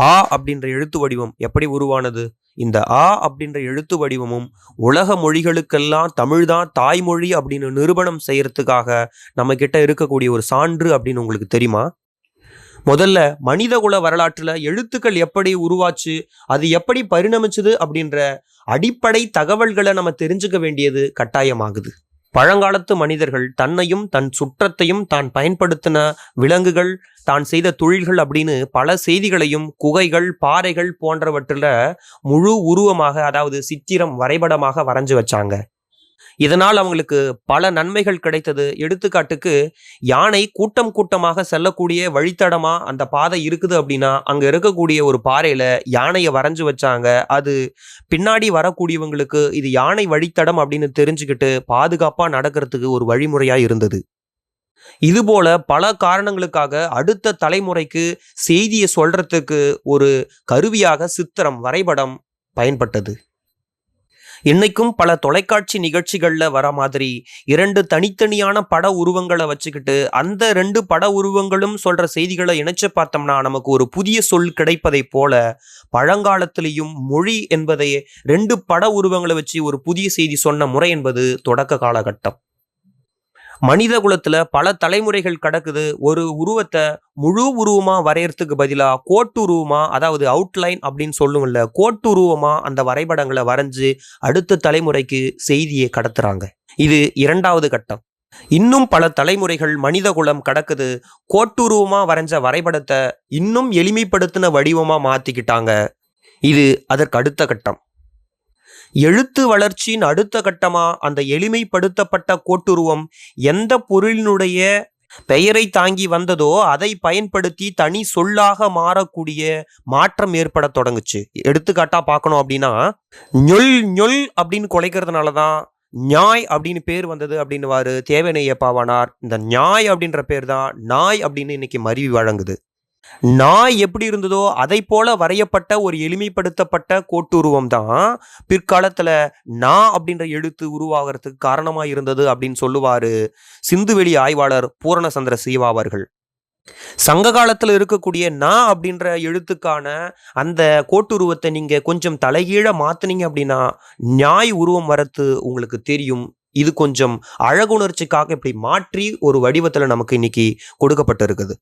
ஆ அப்படின்ற எழுத்து வடிவம் எப்படி உருவானது? இந்த ஆ அப்படின்ற எழுத்து வடிவமும் உலக மொழிகளுக்கெல்லாம் தமிழ்தான் தாய்மொழி அப்படின்னு நிரூபணம் செய்யறதுக்காக நம்ம கிட்ட இருக்கக்கூடிய ஒரு சான்று அப்படின்னு உங்களுக்கு தெரியுமா? முதல்ல மனிதகுல வரலாற்றுல எழுத்துக்கள் எப்படி உருவாச்சு அது எப்படி பரிணமிச்சது அப்படின்ற அடிப்படை தகவல்களை நம்ம தெரிஞ்சுக்க வேண்டியது கட்டாயமாகுது. பழங்காலத்து மனிதர்கள் தன்னையும் தன் சுற்றத்தையும் தான் பயன்படுத்தின விலங்குகள் தான் செய்த தொழில்கள் அப்படின்னு பல செய்திகளையும் குகைகள் பாறைகள் போன்றவற்றில் முழு உருவமாக அதாவது சித்திரம் வரைபடமாக வரைஞ்சு வச்சாங்க. இதனால் அவங்களுக்கு பல நன்மைகள் கிடைத்தது. எடுத்துக்காட்டுக்கு யானை கூட்டம் கூட்டமாக செல்லக்கூடிய வழித்தடமா அந்த பாதை இருக்குது அப்படின்னா அங்க இருக்கக்கூடிய ஒரு பாறையில யானையை வரைஞ்சு வச்சாங்க. அது பின்னாடி வரக்கூடியவங்களுக்கு இது யானை வழித்தடம் அப்படின்னு தெரிஞ்சுக்கிட்டு பாதுகாப்பா நடக்கிறதுக்கு ஒரு வழிமுறையா இருந்தது. இதுபோல பல காரணங்களுக்காக அடுத்த தலைமுறைக்கு செய்தியை சொல்றதுக்கு ஒரு கருவியாக சித்திரம் வரைபடம் பயன்பட்டது. இன்னைக்கும் பல தொலைக்காட்சி நிகழ்ச்சிகளில் வர மாதிரி இரண்டு தனித்தனியான பட உருவங்களை வச்சுக்கிட்டு அந்த ரெண்டு பட உருவங்களும் சொல்ற செய்திகளை இணைச்சு பார்த்தோம்னா நமக்கு ஒரு புதிய சொல் கிடைப்பதைப் போல பழங்காலத்திலையும் மொழி என்பதை ரெண்டு பட உருவங்களை வச்சு ஒரு புதிய செய்தி சொன்ன முறை என்பது தொடக்க காலகட்டம். மனித குலத்துல பல தலைமுறைகள் கடக்குது. ஒரு உருவத்தை முழு உருவமா வரையறதுக்கு பதிலா கோட்டு உருவமா அதாவது அவுட்லைன் அப்படின்னு சொல்லுவோம்ல கோட்டு உருவமா அந்த வரைபடங்களை வரைஞ்சு அடுத்த தலைமுறைக்கு செய்தியை கடத்துறாங்க. இது இரண்டாவது கட்டம். இன்னும் பல தலைமுறைகள் மனித குலம் கடக்குது. கோட்டுருவமா வரைஞ்ச வரைபடத்தை இன்னும் எளிமைப்படுத்தின வடிவமா மாத்திக்கிட்டாங்க. இது அதற்கு அடுத்த கட்டம். எழுத்து வளர்ச்சியின் அடுத்த கட்டமா அந்த எளிமைப்படுத்தப்பட்ட கோட்டுருவம் எந்த பொருளினுடைய பெயரை தாங்கி வந்ததோ அதை பயன்படுத்தி தனி சொல்லாக மாறக்கூடிய மாற்றம் ஏற்பட தொடங்குச்சு. எடுத்துக்காட்டா பார்க்கணும் அப்படின்னா ñொல் ñொல் அப்படின்னு குலைக்கிறதுனால தான் ஞாய் அப்படின்னு பேர் வந்தது அப்படின்னுவாரு. தேவனையப்பாவானார். இந்த ஞாய் அப்படின்ற பேர் தான் நாய் அப்படின்னு இன்னைக்கு மருவி வழங்குது. நாய் எப்படி இருந்ததோ அதை போல வரையப்பட்ட ஒரு எளிமைப்படுத்தப்பட்ட கோட்டுருவம் தான் பிற்காலத்தில் நா அப்படின்ற எழுத்து உருவாகிறதுக்கு காரணமாக இருந்தது அப்படின்னு சொல்லுவார் சிந்துவெளி ஆய்வாளர் பூரணசந்திர சீவா அவர்கள். சங்க காலத்தில் இருக்கக்கூடிய நா அப்படின்ற எழுத்துக்கான அந்த கோட்டுருவத்தை நீங்கள் கொஞ்சம் தலைகீழ மாற்றினீங்க அப்படின்னா நியாய் உருவம் வரத்து உங்களுக்கு தெரியும். இது கொஞ்சம் அழகுணர்ச்சிக்காக இப்படி மாற்றி ஒரு வடிவத்தில் நமக்கு இன்னைக்கு கொடுக்கப்பட்டிருக்குது.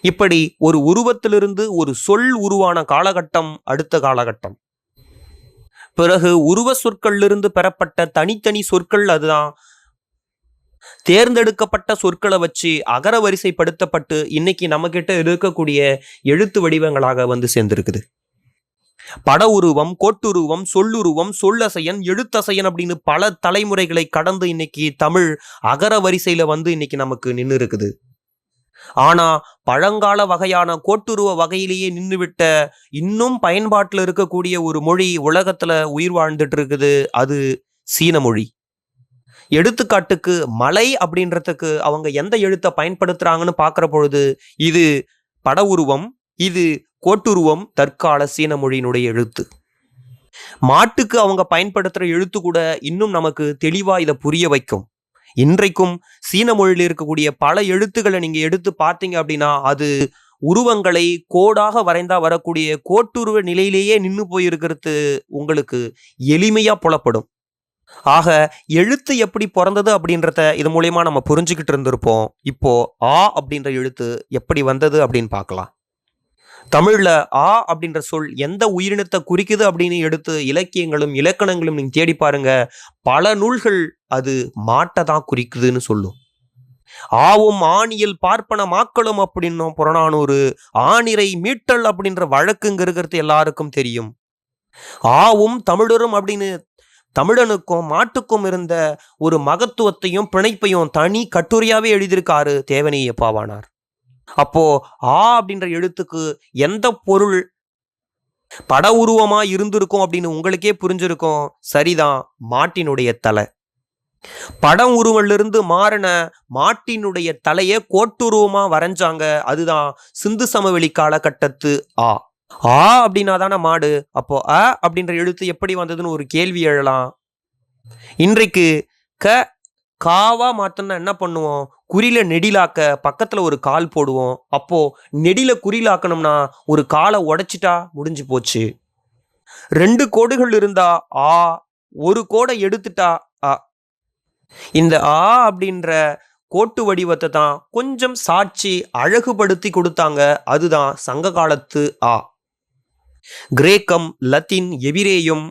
இப்படி ஒரு உருவத்திலிருந்து ஒரு சொல் உருவான காலகட்டம் அடுத்த காலகட்டம். பிறகு உருவ சொற்களிலிருந்து பெறப்பட்ட தனித்தனி சொற்கள் அதுதான். தேர்ந்தெடுக்கப்பட்ட சொற்களை வச்சு அகர வரிசைப்படுத்தப்பட்டு இன்னைக்கு நம்மகிட்ட இருக்கக்கூடிய எழுத்து வடிவங்களாக வந்து சேர்ந்திருக்குது. பட உருவம் கோட்டுருவம் சொல்லுருவம் சொல்லசையன் எழுத்தசையன் அப்படின்னு பல தலைமுறைகளை கடந்து இன்னைக்கு தமிழ் அகர வரிசையில வந்து இன்னைக்கு நமக்கு நின்று இருக்குது ஆனா பழங்கால வகையான கோட்டுருவ வகையிலேயே நின்றுவிட்ட இன்னும் பயன்பாட்டில் இருக்கக்கூடிய ஒரு மொழி உலகத்துல உயிர் வாழ்ந்துட்டு இருக்குது அது சீன மொழி. எடுத்துக்காட்டுக்கு மலை அப்படின்றதுக்கு அவங்க எந்த எழுத்தை பயன்படுத்துறாங்கன்னு பார்க்குற பொழுது இது பட உருவம் இது கோட்டுருவம் தற்கால சீன மொழியினுடைய எழுத்து. மாட்டுக்கு அவங்க பயன்படுத்துகிற எழுத்து கூட இன்னும் நமக்கு தெளிவாக இதை புரிய வைக்கும். இன்றைக்கும் சீன மொழியில் இருக்கக்கூடிய பல எழுத்துக்களை நீங்கள் எடுத்து பார்த்தீங்க அப்படின்னா அது உருவங்களை கோடாக வரைந்தா வரக்கூடிய கோட்டுருவ நிலையிலேயே நின்று போயிருக்கிறது உங்களுக்கு எளிமையா புலப்படும். ஆக எழுத்து எப்படி பிறந்தது அப்படின்றத இது மூலயமா நம்ம புரிஞ்சுக்கிட்டு இருந்திருப்போம். இப்போ ஆ அப்படின்ற எழுத்து எப்படி வந்தது அப்படின்னு பார்க்கலாம். தமிழில் ஆ அப்படின்ற சொல் எந்த உயிரினத்தை குறிக்குது அப்படின்னு எடுத்து இலக்கியங்களும் இலக்கணங்களும் நீங்கள் தேடி பாருங்க பல நூல்கள் அது மாட்டை தான் குறிக்குதுன்னு சொல்லும். ஆவும் ஆணியில் பார்ப்பன மாக்களும் அப்படின்னும் புறநானூறு ஆணிரை மீட்டல் அப்படின்ற வழக்குங்க இருக்கிறது எல்லாருக்கும் தெரியும். ஆவும் தமிழரும் அப்படின்னு தமிழனுக்கும் மாட்டுக்கும் இருந்த ஒரு மகத்துவத்தையும் பிணைப்பையும் தனி கட்டுரையாவே எழுதியிருக்காரு தேவனையப்பாவானார் அப்போ ஆ அப்படின்ற எழுத்துக்கு எந்த பொருள் பட உருவமா இருந்திருக்கும் அப்படின்னு உங்களுக்கே புரிஞ்சிருக்கும். சரிதான் மாட்டினுடைய தலை. படம் உருவிலிருந்து மாறின மாட்டினுடைய தலையை கோட்டுருவமா வரைஞ்சாங்க. அதுதான் சிந்து சமவெளி காலகட்டத்து ஆ. ஆ அப்படின்னா தானே மாடு? அப்போ அ அப்படின்ற எழுத்து எப்படி வந்ததுன்னு ஒரு கேள்வி எழலாம். இன்றைக்கு க காவா மாத்தணும்னா என்ன பண்ணுவோம்? குறியில நெடிலாக்க பக்கத்துல ஒரு கால் போடுவோம். அப்போ நெடில குறிலாக்கணும்னா ஒரு காலை உடைச்சிட்டா முடிஞ்சு போச்சு. ரெண்டு கோடுகள் இருந்தா ஆ ஒரு கோடை எடுத்துட்டா ஆ இந்த ஆ அப்படின்ற கோட்டு வடிவத்தை தான் கொஞ்சம் சாட்சி அழகுபடுத்தி கொடுத்தாங்க. அதுதான் சங்க காலத்து ஆ. கிரேக்கம் லத்தீன் எபிரேயும்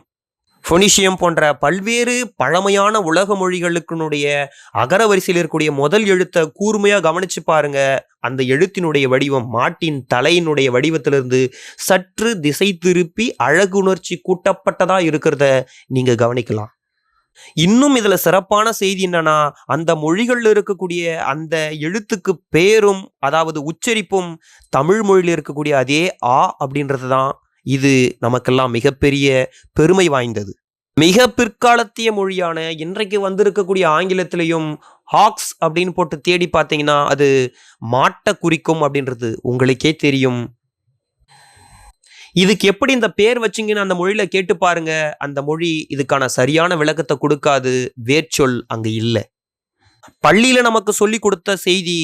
பொனிஷியம் போன்ற பல்வேறு பழமையான உலக மொழிகளுக்குனுடைய அகர வரிசையில் இருக்கக்கூடிய முதல் எழுத்தை கூர்மையாக கவனிச்சு பாருங்க. அந்த எழுத்தினுடைய வடிவம் மாட்டின் தலையினுடைய வடிவத்திலிருந்து சற்று திசை திருப்பி அழகுணர்ச்சி கூட்டப்பட்டதாக இருக்கிறத நீங்கள் கவனிக்கலாம். இன்னும் இதில் சிறப்பான செய்தி என்னன்னா அந்த மொழிகளில் இருக்கக்கூடிய அந்த எழுத்துக்கு பேரும் அதாவது உச்சரிப்பும் தமிழ் மொழியில் இருக்கக்கூடிய அதே ஆ அப்படின்றது தான் இது நமக்கெல்லாம் மிகப்பெரிய பெருமை வாய்ந்தது. மிக பிற்காலத்திய மொழியான இன்றைக்கு வந்திருக்கக்கூடிய ஆங்கிலத்திலையும் ஹாக்ஸ் அப்படின்னு போட்டு தேடி பார்த்தீங்கன்னா அது மாட்டை குறிக்கும் அப்படின்றது உங்களுக்கே தெரியும். இதுக்கு எப்படி இந்த பேர் வச்சிங்கன்னு அந்த மொழியில் கேட்டு பாருங்க. அந்த மொழி இதுக்கான சரியான விளக்கத்தை கொடுக்காது. வேர்ச்சொல் அங்கே இல்லை. பள்ளியில் நமக்கு சொல்லி கொடுத்த செய்தி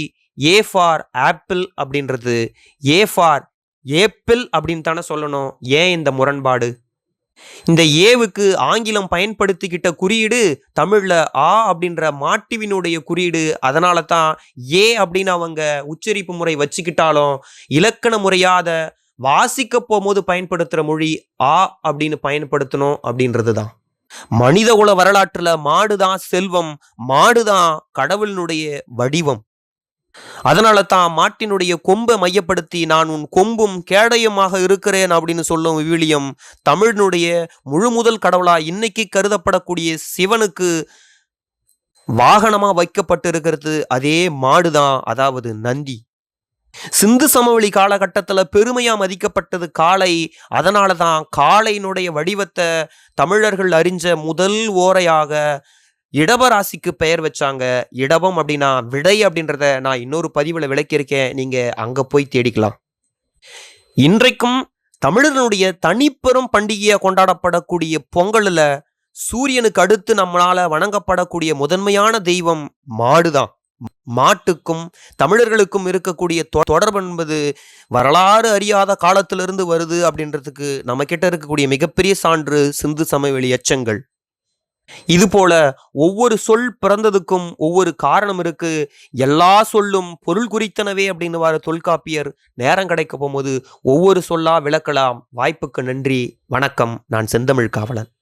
ஏ ஃபார் ஆப்பிள் அப்படின்றது ஏ ஃபார் ஏப்பிள் அப்படின்னு தானே சொல்லணும். ஏன் இந்த முரண்பாடு? இந்த ஏவுக்கு ஆங்கிலம் பயன்படுத்திக்கிட்ட குறியீடு தமிழில் ஆ அப்படின்ற மாட்டிவினுடைய குறியீடு. அதனால தான் ஏ அப்படின்னு அவங்க உச்சரிப்பு முறை வச்சுக்கிட்டாலும் இலக்கண முறையாத வாசிக்க போகும்போது பயன்படுத்துகிற மொழி ஆ அப்படின்னு பயன்படுத்தணும் அப்படின்றது தான். மனித குல வரலாற்றில் மாடுதான் செல்வம் மாடுதான் கடவுளினுடைய வடிவம். அதனால தான் மாட்டினுடைய கொம்பை மையப்படுத்தி நான் உன் கொம்பும் கேடயமாக இருக்கிறேன் அப்படின்னு சொல்லும் விவிலியம் தமிழினுடைய முழு முதல் கடவுளா இன்னைக்கு கருதப்படக்கூடிய சிவனுக்கு வாகனமா வைக்கப்பட்டிருக்கிறது. அதே மாடுதான் அதாவது நந்தி. சிந்து சமவெளி காலகட்டத்துல பெருமையா மதிக்கப்பட்டது காளை. அதனால தான் காளையினுடைய வடிவத்தை தமிழர்கள் அறிஞ்ச முதல் ஓரையாக இடபராசிக்கு பெயர் வச்சாங்க. இடபம் அப்படின்னா விடை அப்படின்றத நான் இன்னொரு பதிவில் விளக்கியிருக்கேன். நீங்கள் அங்கே போய் தேடிக்கலாம். இன்றைக்கும் தமிழர்களுடைய தனிப்பெரும் பண்டிகையாக கொண்டாடப்படக்கூடிய பொங்கலில் சூரியனுக்கு அடுத்து நம்மளால வணங்கப்படக்கூடிய முதன்மையான தெய்வம் மாடுதான். மாட்டுக்கும் தமிழர்களுக்கும் இருக்கக்கூடிய தொ- தொடர்பு என்பது வரலாறு அறியாத காலத்திலிருந்து வருது அப்படின்றதுக்கு நம்ம கிட்ட இருக்கக்கூடிய மிகப்பெரிய சான்று சிந்து சமவெளி எச்சங்கள் இதுபோல ஒவ்வொரு சொல் பிறந்ததுக்கும் ஒவ்வொரு காரணம் இருக்கு. எல்லா சொல்லும் பொருள் குறித்தனவே அப்படின்னு வர தொல்காப்பியர். நேரம் கிடைக்க போகும்போது ஒவ்வொரு சொல்லா விளக்கலாம். வாய்ப்புக்கு நன்றி. வணக்கம். நான் செந்தமிழ் காவலன்.